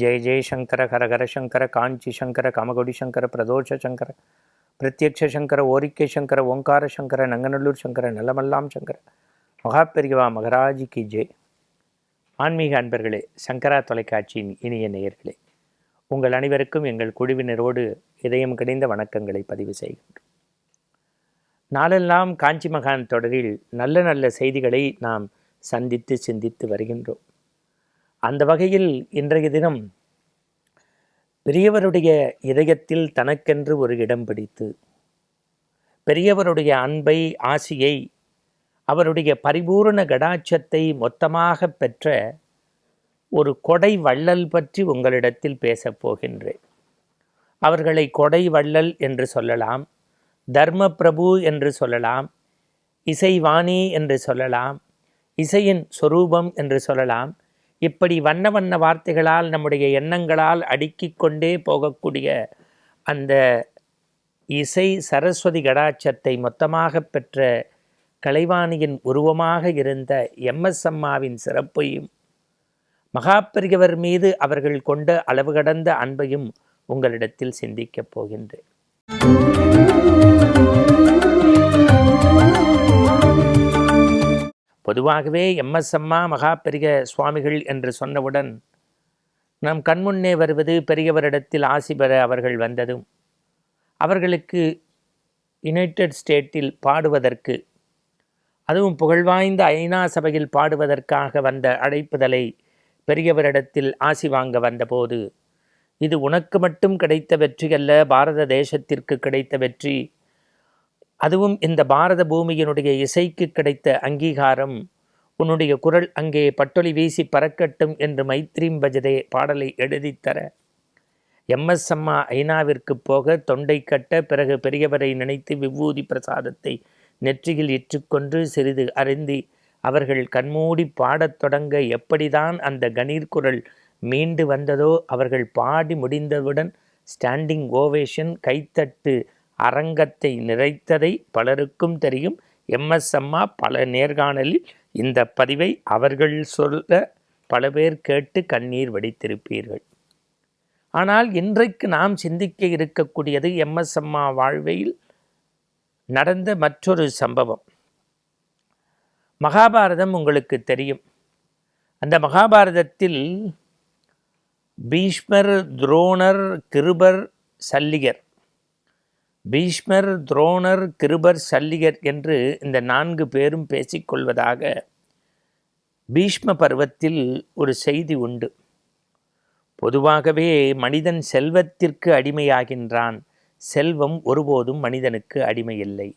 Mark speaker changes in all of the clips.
Speaker 1: ஜெய ஜெயசங்கர ஹரஹர சங்கர காஞ்சி சங்கர கமகொடி சங்கர பிரதோஷ சங்கர பிரத்யக்ஷ சங்கர ஓரிக்கை சங்கர ஓங்கார சங்கர நங்கநல்லூர் சங்கர நல்லமல்லாம் சங்கர. மகாபெரிவா மகராஜி கி ஜெய். ஆன்மீக அன்பர்களே சங்கரா தொலைக்காட்சியின் இனிய நேயர்களே உங்கள் அனைவருக்கும் எங்கள் குழுவினரோடு இதயம் கிடைந்த வணக்கங்களை பதிவு செய்கின்றோம். நாளெல்லாம் காஞ்சி மகான் தொடரில் நல்ல நல்ல செய்திகளை நாம் சந்தித்து சிந்தித்து வருகின்றோம். அந்த வகையில் இன்றைய தினம் பெரியவருடைய இதயத்தில் தனக்கென்று ஒரு இடம் பிடித்து பெரியவருடைய அன்பை ஆசியை அவருடைய பரிபூரண கடாட்சத்தை மொத்தமாக பெற்ற ஒரு கொடை வள்ளல் பற்றி உங்களிடத்தில் பேசப் போகின்றேன். அவர்களை கொடை வள்ளல் என்று சொல்லலாம் தர்ம பிரபு என்று சொல்லலாம் இசைவாணி என்று சொல்லலாம் இசையின் சொரூபம் என்று சொல்லலாம் இப்படி வண்ண வண்ண வார்த்தைகளால் நம்முடைய எண்ணங்களால் அடுக்கிக் கொண்டே போகக்கூடிய அந்த இசை சரஸ்வதி கடாட்சத்தை மொத்தமாக பெற்ற கலைவாணியின் உருவமாக இருந்த எம்எஸ் அம்மாவின் சிறப்பையும் மகாபெரியவர் மீது அவர்கள் கொண்ட அளவு கடந்த அன்பையும் உங்களிடத்தில் சிந்திக்கப் போகின்றேன். அதுவாகவே எம்எஸ் அம்மா மகாபெரிய சுவாமிகள் என்று சொன்னவுடன் நம் கண்முன்னே வருவது பெரியவரிடத்தில் ஆசி பெற அவர்கள் வந்ததும் அவர்களுக்கு யுனைடெட் ஸ்டேட்டில் பாடுவதற்கு அதுவும் புகழ்வாய்ந்த ஐநா சபையில் பாடுவதற்காக வந்த அழைப்புதலை பெரியவரிடத்தில் ஆசி வாங்க வந்தபோது இது உனக்கு மட்டும் கிடைத்த வெற்றி அல்ல பாரத தேசத்திற்கு கிடைத்த வெற்றி அதுவும் இந்த பாரத பூமியினுடைய இசைக்கு கிடைத்த அங்கீகாரம். உன்னுடைய குரல் அங்கே பட்டொலி வீசி பறக்கட்டும் என்று மைத்ரீம் பஜதே பாடலை எழுதித்தர எம்எஸ் அம்மா ஐநாவிற்கு போக தொண்டை கட்ட பிறகு பெரியவரை நினைத்து விபூதி பிரசாதத்தை நெற்றியில் இற்றுக்கொன்று சிறிது அறிந்து அவர்கள் கண்மூடி பாடத் தொடங்க எப்படிதான் அந்த கணீர் குரல் மீண்டு வந்ததோ அவர்கள் பாடி முடிந்தவுடன் ஸ்டாண்டிங் ஓவேஷன் கைத்தட்டு அரங்கத்தை நிறைத்ததை பலருக்கும் தெரியும். எம்எஸ் அம்மா பல நேர்காணலில் இந்த பதிவை அவர்கள் சொல்ல பல பேர் கேட்டு கண்ணீர் வடித்திருப்பீர்கள். ஆனால் இன்றைக்கு நாம் சிந்திக்க இருக்கக்கூடியது எம்எஸ் அம்மா வாழ்வையில் நடந்த மற்றொரு சம்பவம். மகாபாரதம் உங்களுக்கு தெரியும். அந்த மகாபாரதத்தில் பீஷ்மர் துரோணர் கிருபர் சல்லிகர் பீஷ்மர் துரோணர் கிருபர் சல்லிகர் என்று இந்த நான்கு பேரும் பேசிக்கொள்வதாக பீஷ்ம பருவத்தில் ஒரு செய்தி உண்டு. பொதுவாகவே மனிதன் செல்வத்திற்கு அடிமையாகின்றான். செல்வம் ஒருபோதும் மனிதனுக்கு அடிமையில்லை.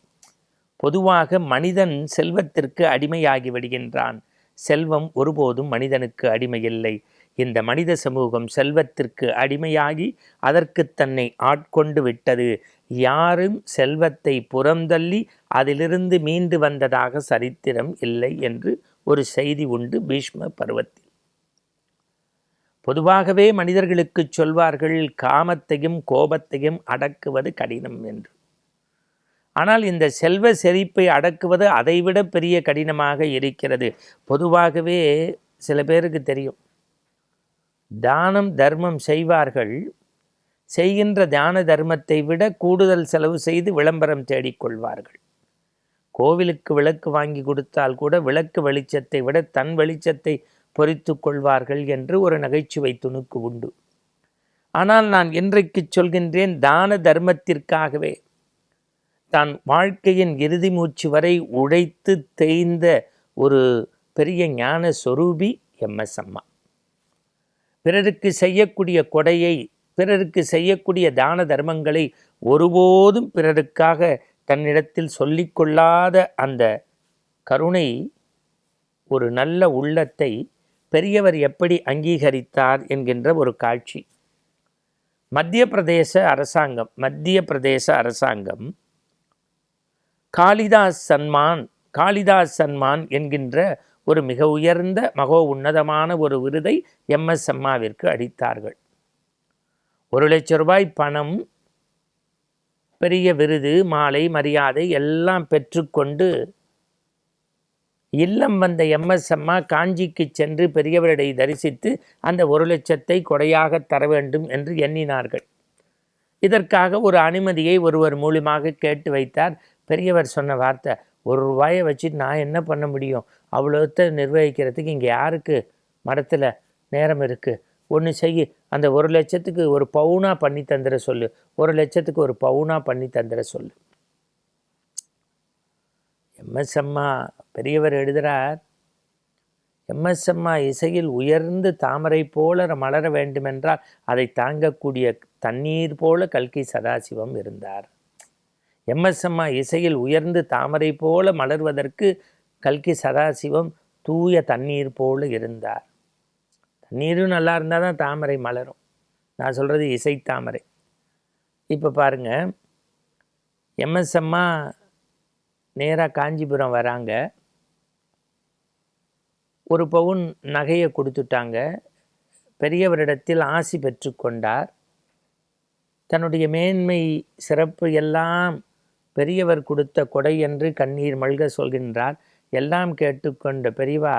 Speaker 1: பொதுவாக மனிதன் செல்வத்திற்கு அடிமையாகி விடுகின்றான். செல்வம் ஒருபோதும் மனிதனுக்கு அடிமையில்லை. இந்த மனித சமூகம் செல்வத்திற்கு அடிமையாகி அதற்கு தன்னை ஆட்கொண்டு விட்டது. யாரும் செல்வத்தை புறந்தள்ளி அதிலிருந்து மீண்டு வந்ததாக சரித்திரம் இல்லை என்று ஒரு செய்தி உண்டு பீஷ்ம பருவத்தில். பொதுவாகவே மனிதர்களுக்கு சொல்வார்கள் காமத்தையும் கோபத்தையும் அடக்குவது கடினம் என்று. ஆனால் இந்த செல்வ செழிப்பை அடக்குவது அதைவிட பெரிய கடினமாக இருக்கிறது. பொதுவாகவே சில பேருக்கு தெரியும். தானம் தர்மம் செய்வார்கள். செய்கின்ற தான தர்மத்தை விட கூடுதல் செலவு செய்து விளம்பரம் தேடிக்கொள்வார்கள் கோவிலுக்கு விளக்கு வாங்கி கொடுத்தால் கூட விளக்கு வெளிச்சத்தை விட தன் வெளிச்சத்தை பொறித்து கொள்வார்கள் என்று ஒரு நகைச்சுவை துணுக்கு உண்டு. ஆனால் நான் இன்றைக்கு சொல்கின்றேன் தான தர்மத்திற்காகவே. தான் வாழ்க்கையின் இறுதி மூச்சு வரை உழைத்து தேய்ந்த ஒரு பெரிய ஞான சொரூபி எம்எஸ் அம்மா. பிறருக்கு செய்யக்கூடிய கொடையை பிறருக்கு செய்யக்கூடிய தான தர்மங்களை ஒருபோதும் பிறருக்காக தன்னிடத்தில் சொல்லிக்கொள்ளாத அந்த கருணை ஒரு நல்ல உள்ளத்தை பெரியவர் எப்படி அங்கீகரித்தார் என்கின்ற ஒரு காட்சி. மத்திய பிரதேச அரசாங்கம் மத்திய பிரதேச அரசாங்கம் காளிதாஸ் சன்மான் காளிதாஸ் சன்மான் என்கின்ற ஒரு மிக உயர்ந்த மகோ உன்னதமான ஒரு விருதை எம்எஸ் அம்மாவிற்கு அளித்தார்கள். ஒரு லட்ச ரூபாய் பணம் பெரிய விருது மாலை மரியாதை எல்லாம் பெற்றுக்கொண்டு இல்லம் வந்த எம்எஸ் அம்மா காஞ்சிக்கு சென்று பெரியவரிடை தரிசித்து அந்த ஒரு லட்சத்தை கொடையாக தர வேண்டும் என்று எண்ணினார்கள். இதற்காக ஒரு அனுமதியை ஒருவர் மூலியமாக கேட்டு வைத்தார். பெரியவர் சொன்ன வார்த்தை ஒரு ரூபாயை வச்சு நான் என்ன பண்ண முடியும்? அவ்வளோத்த நிர்வகிக்கிறதுக்கு இங்கே யாருக்கு மடத்தில் நேரம் இருக்குது ஒன்று செய்ய அந்த ஒரு லட்சத்துக்கு ஒரு பவுனாக பண்ணி தந்துட சொல்லு. ஒரு லட்சத்துக்கு ஒரு பவுனாக பண்ணி தந்துட சொல்லு. எம்எஸ் அம்மா பெரியவர் எழுதுகிறார் எம்எஸ் அம்மா இசையில் உயர்ந்து தாமரை போல மலர வேண்டுமென்றால் அதை தாங்கக்கூடிய தண்ணீர் போல கல்கி சதாசிவம் இருந்தார். எம்எஸ் அம்மா இசையில் உயர்ந்து தாமரை போல மலர்வதற்கு கல்கி சதாசிவம் தூய தண்ணீர் போல இருந்தார். தண்ணீரும் நல்லா இருந்தால் தான் தாமரை மலரும். நான் சொல்கிறது இசை தாமரை. இப்போ பாருங்கள் எம்எஸ் அம்மா நேராக காஞ்சிபுரம் வராங்க. ஒரு பவுன் நகையை கொடுத்துட்டாங்க. பெரியவரிடத்தில் ஆசி பெற்றுக்கொண்டார் தன்னுடைய மேன்மை சிறப்பு எல்லாம் பெரியவர் கொடுத்த கொடை என்று கண்ணீர் மல்க சொல்கின்றார். எல்லாம் கேட்டுக்கொண்ட பெரியவா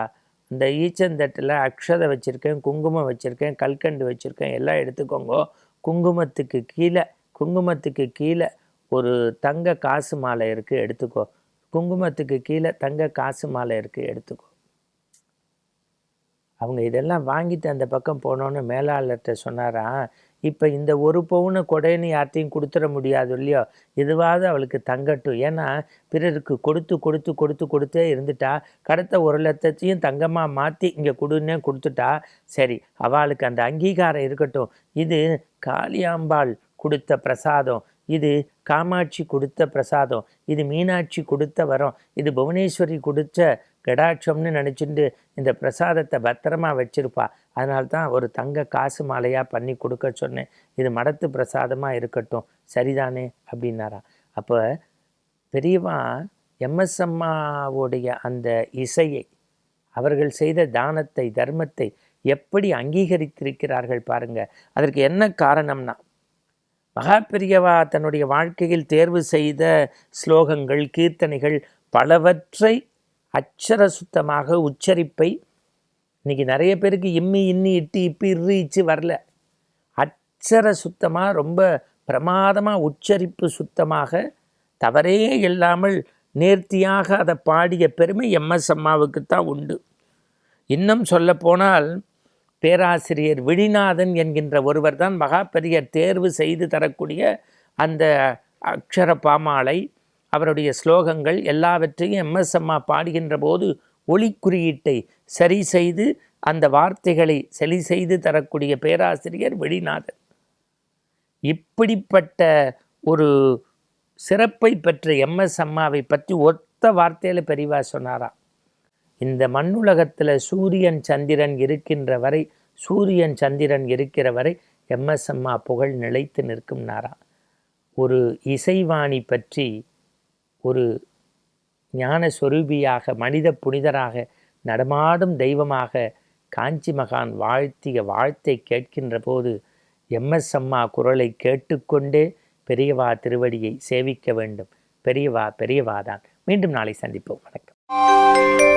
Speaker 1: இந்த ஈச்சந்தட்டில் அக்ஷதை வச்சுருக்கேன் குங்குமம் வச்சுருக்கேன் கல்கண்டு வச்சுருக்கேன் எல்லாம் எடுத்துக்கோங்க. குங்குமத்துக்கு கீழே குங்குமத்துக்கு கீழே ஒரு தங்க காசு மாலை இருக்குது எடுத்துக்கோ. குங்குமத்துக்கு கீழே தங்க காசு மாலை இருக்குது எடுத்துக்கோ. அவங்க இதெல்லாம் வாங்கிட்டு அந்த பக்கம் போனோன்னு மேலாளர்கிட்ட சொன்னாரா இப்போ இந்த ஒரு பவுனை கொடைன்னு யார்ட்டையும் கொடுத்துட முடியாது இல்லையோ? எதுவாவது அவளுக்கு தங்கட்டும். ஏன்னா பிறருக்கு கொடுத்து கொடுத்து கொடுத்து கொடுத்தே இருந்துட்டா கடத்த ஒரு லட்சத்தையும் தங்கமாக மாற்றி இங்கே கொடுன்னே கொடுத்துட்டா சரி அவளுக்கு அந்த அங்கீகாரம் இருக்கட்டும். இது காளியாம்பாள் கொடுத்த பிரசாதம். இது காமாட்சி கொடுத்த பிரசாதம். இது மீனாட்சி கொடுத்த வரம். இது புவனேஸ்வரி கொடுத்த கடாட்சம்னு நினச்சிட்டு இந்த பிரசாதத்தை பத்திரமா வச்சுருப்பா. அதனால்தான் ஒரு தங்க காசு மாலையாக பண்ணி கொடுக்க சொன்னேன். இது மடத்து பிரசாதமாக இருக்கட்டும். சரிதானே? அப்படின்னாரா. அப்போ பெரியவா எம்எஸ் அம்மாவுடைய அந்த இசையை அவர்கள் செய்த தானத்தை தர்மத்தை எப்படி அங்கீகரித்திருக்கிறார்கள் பாருங்க. அதற்கு என்ன காரணம்னா மகா பெரியவா தன்னுடைய வாழ்க்கையில் தேர்வு செய்த ஸ்லோகங்கள் கீர்த்தனைகள் பலவற்றை அச்சர சுத்தமாக உச்சரிப்பை இன்றைக்கி நிறைய பேருக்கு இம்மி இன்னி இட்டி இப்பி இரு இச்சு வரல. அச்சர சுத்தமாக ரொம்ப பிரமாதமாக உச்சரிப்பு சுத்தமாக தவறே இல்லாமல் நேர்த்தியாக அதை பாடிய பெருமை எம்எஸ் அம்மாவுக்கு தான் உண்டு. இன்னும் சொல்லப்போனால் பேராசிரியர் விழிநாதன் என்கின்ற ஒருவர் தான் மகா பெரியர் தேர்வு செய்து தரக்கூடிய அந்த அக்ஷர பாமாலை அவருடைய ஸ்லோகங்கள் எல்லாவற்றையும் எம்எஸ் அம்மா பாடுகின்ற போது ஒளி குறியீட்டை சரி செய்து அந்த வார்த்தைகளை சரி செய்து தரக்கூடிய பேராசிரியர் வெளிநாதன் இப்படிப்பட்ட ஒரு சிறப்பை பெற்ற எம்எஸ் அம்மாவை பற்றி ஒத்த வார்த்தையில் பெரிவா சொன்னாராம் இந்த மண்ணுலகத்தில் சூரியன் சந்திரன் இருக்கின்ற வரை சூரியன் சந்திரன் இருக்கிற வரை எம்எஸ் அம்மா புகழ் நிலைத்து நிற்கும் நாரா ஒரு இசைவாணி பற்றி ஒரு ஞான சொரூபியாக மனித புனிதராக நடமாடும் தெய்வமாக காஞ்சி மகான் வாழ்த்திய வாழ்த்தை கேட்கின்ற போது எம்எஸ் அம்மா குரலை கேட்டுக்கொண்டே பெரியவா திருவடியை சேவிக்க வேண்டும். பெரியவா பெரியவா தான். மீண்டும் நாளை சந்திப்போம். வணக்கம்.